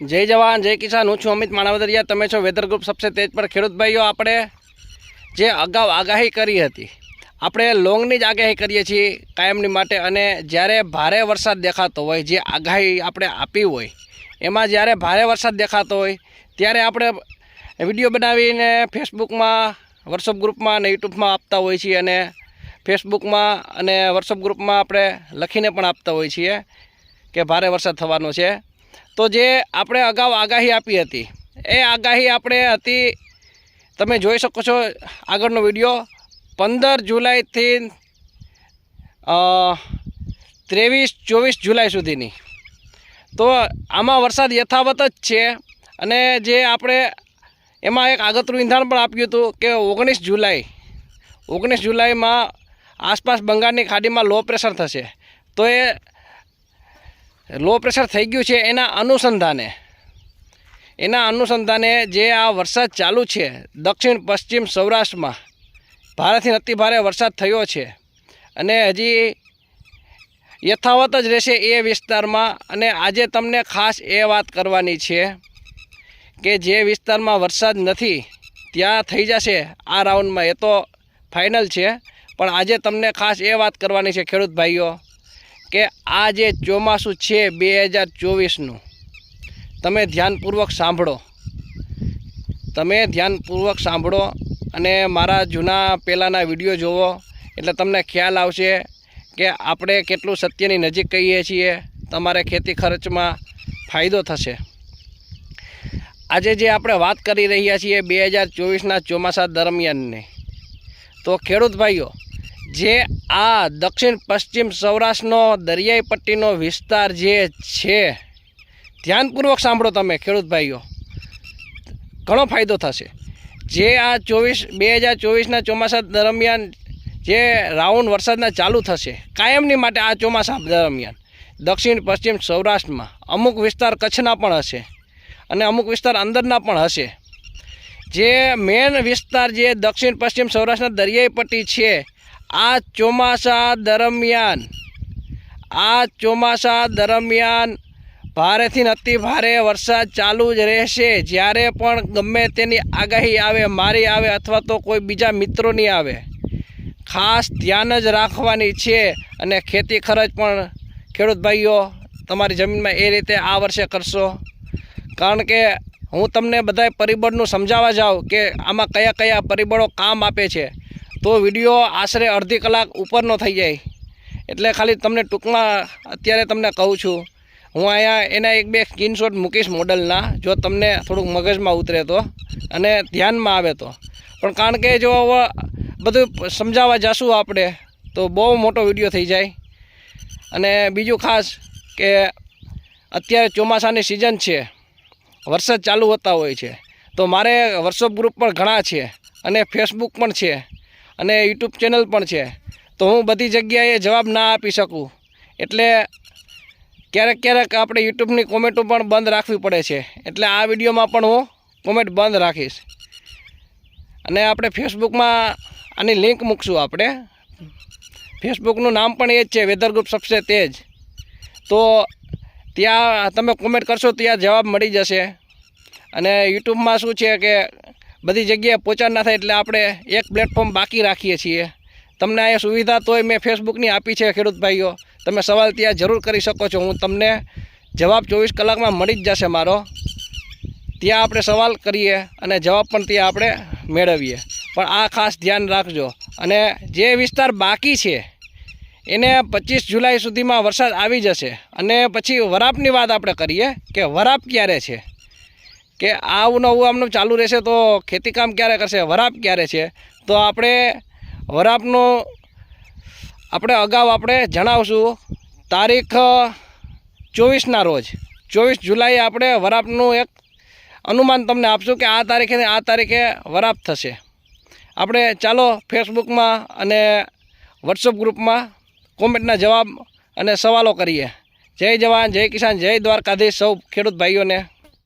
જય જવાન, જય કિસાન. હું છું અમિત માણાવદરિયા. તમે છો વેધર ગ્રુપ સબસે તેજ પર. ખેડૂત આપણે જે અગાઉ આગાહી કરી હતી, આપણે લોંગની જ આગાહી કરીએ છીએ કાયમની માટે. અને જ્યારે ભારે વરસાદ દેખાતો હોય, જે આગાહી આપણે આપી હોય, એમાં જ્યારે ભારે વરસાદ દેખાતો હોય, ત્યારે આપણે વીડિયો બનાવીને ફેસબુકમાં, વોટ્સઅપ ગ્રુપમાં અને યુટ્યુબમાં આપતા હોઈએ છીએ. અને ફેસબુકમાં અને વોટ્સઅપ ગ્રુપમાં આપણે લખીને પણ આપતા હોઈએ છીએ કે ભારે વરસાદ થવાનો છે. તો જે આપણે અગાઉ આગાહી આપી હતી, એ આગાહી આપણે હતી, તમે જોઈ શકો છો આગળનો વીડિયો. પંદર જુલાઈથી ત્રેવીસ, ચોવીસ જુલાઈ સુધીની. તો આમાં વરસાદ યથાવત જ છે અને જે આપણે એમાં એક આગતરું ઈંધણ પણ આપ્યું હતું કે ઓગણીસ જુલાઈ, ઓગણીસ જુલાઈમાં આસપાસ બંગાળની ખાડીમાં લો પ્રેશર થશે. તો એ લો પ્રેશર થઈ ગયું છે એના અનુસંધાને. એના અનુસંધાને જે આ વરસાદ ચાલુ છે, દક્ષિણ પશ્ચિમ સૌરાષ્ટ્રમાં ભારેથી અતિ ભારે વરસાદ થયો છે અને હજી યથાવત જ રહેશે એ વિસ્તારમાં અને આજે તમને ખાસ એ વાત કરવાની છે કે જે વિસ્તારમાં વરસાદ નથી, ત્યાં થઈ જશે આ રાઉન્ડમાં. એ તો ફાઇનલ છે, પણ આજે તમને ખાસ એ વાત કરવાની છે ખેડૂત ભાઈઓ. કે આ જે ચોમાસું છે બે હજાર ચોવીસનું, તમે ધ્યાનપૂર્વક સાંભળો. તમે ધ્યાનપૂર્વક સાંભળો અને મારા જૂના પહેલાંના વીડિયો જુઓ એટલે તમને ખ્યાલ આવશે કે આપણે કેટલું સત્યની નજીક કહીએ છીએ, તમારે ખેતી ખર્ચમાં ફાયદો થશે. આજે જે આપણે વાત કરી રહ્યા છીએ બે હજાર ચોવીસના ચોમાસા દરમિયાનની, તો ખેડૂત ભાઈઓ જે આ દક્ષિણ પશ્ચિમ સૌરાષ્ટ્રનો દરિયાઈ પટ્ટીનો વિસ્તાર જે છે, ધ્યાનપૂર્વક સાંભળો તમે, ખેડૂત ભાઈઓ. ઘણો ફાયદો થશે. જે આ ચોવીસ, બે હજાર ચોવીસના ચોમાસા દરમિયાન જે રાઉન્ડ વરસાદના ચાલુ થશે, કાયમની માટે આ ચોમાસા દરમિયાન, દક્ષિણ પશ્ચિમ સૌરાષ્ટ્રમાં અમુક વિસ્તાર કચ્છના પણ હશે અને અમુક વિસ્તાર અંદરના પણ હશે. જે મેન વિસ્તાર જે દક્ષિણ પશ્ચિમ સૌરાષ્ટ્રના દરિયાઈ પટ્ટી છે આ ચોમાસા દરમિયાન, આ ચોમાસા દરમિયાન ભારેથી અતિ ભારે વરસાદ ચાલુ જ રહેશે. જ્યારે પણ ગમે તેની આગાહી આવે, મારી આવે અથવા તો કોઈ બીજા મિત્રોની આવે. ખાસ ધ્યાન જ રાખવાની છે અને ખેતી ખર્ચ પણ ખેડૂત ભાઈઓ તમારી જમીનમાં એ રીતે આ વર્ષે કરશો. કારણ કે હું તમને બધાય પરિબળનું સમજાવવા જાઉં કે આમાં કયા કયા પરિબળો કામ આપે છે. તો વીડિયો આશરે અડધી કલાક ઉપરનો થઈ જાય. એટલે ખાલી તમને ટૂંકમાં અત્યારે તમને કહું છું, હું અહીંયા એના એક બે સ્ક્રીનશોટ મૂકીશ મોડલના, જો તમને થોડુંક મગજમાં ઉતરે તો અને ધ્યાનમાં આવે તો. પણ કારણ કે જો બધું સમજાવવા જશું આપણે, તો બહુ મોટો વીડિયો થઈ જાય. અને બીજું ખાસ કે અત્યારે ચોમાસાની સિઝન છે, વરસાદ ચાલુ હોતા હોય છે, તો મારે વોટ્સઅપ ગ્રુપ પણ ઘણા છે અને ફેસબુક પણ છે. અને યુટ્યુબ ચેનલ પણ છે. તો હું બધી જગ્યાએ જવાબ ના આપી શકું. એટલે ક્યારેક ક્યારેક આપણે યુટ્યુબની કોમેન્ટો પણ બંધ રાખવી પડે છે. એટલે આ વિડીયોમાં પણ હું કોમેન્ટ બંધ રાખીશ. અને આપણે ફેસબુકમાં આની લિંક મૂકશું આપણે. ફેસબુકનું નામ પણ એ જ છે, વેધર ગ્રુપ સબસે તેજ. તો ત્યાં તમે કોમેન્ટ કરશો ત્યાં જવાબ મળી જશે. અને યુટ્યુબમાં શું છે કે બધી જગ્યાએ પહોંચાડ ના થાય એટલે આપણે એક પ્લેટફોર્મ બાકી રાખીએ છીએ. તમને અહીંયા સુવિધા તોય મેં ફેસબુકની આપી છે ખેડૂત ભાઈઓ. તમે સવાલ ત્યાં જરૂર કરી શકો છો. હું તમને જવાબ ચોવીસ કલાકમાં મળી જ જશે મારો. ત્યાં આપણે સવાલ કરીએ અને જવાબ પણ ત્યાં આપણે મેળવીએ. પણ આ ખાસ ધ્યાન રાખજો. અને જે વિસ્તાર બાકી છે, એને પચીસ જુલાઈ સુધીમાં વરસાદ આવી જશે. અને પછી વરાપની વાત આપણે કરીએ કે વરાપ ક્યારે છે? કે આવું નવું આમનું ચાલુ રહેશે તો ખેતીકામ ક્યારે કરશે? વરાપ ક્યારે છે? તો આપણે વરાપનું આપણે અગાઉ આપણે જણાવશું, તારીખ ચોવીસના રોજ. ચોવીસ જુલાઈ આપણે વરાપનું એક અનુમાન તમને આપશું કે આ તારીખે આ તારીખે વરાપ થશે. આપણે ચાલો ફેસબુકમાં અને વોટ્સઅપ ગ્રુપમાં કોમેન્ટના જવાબ અને સવાલો કરીએ. જય જવાન, જય કિસાન, જય દ્વારકાધીશ સૌ ખેડૂત ભાઈઓને.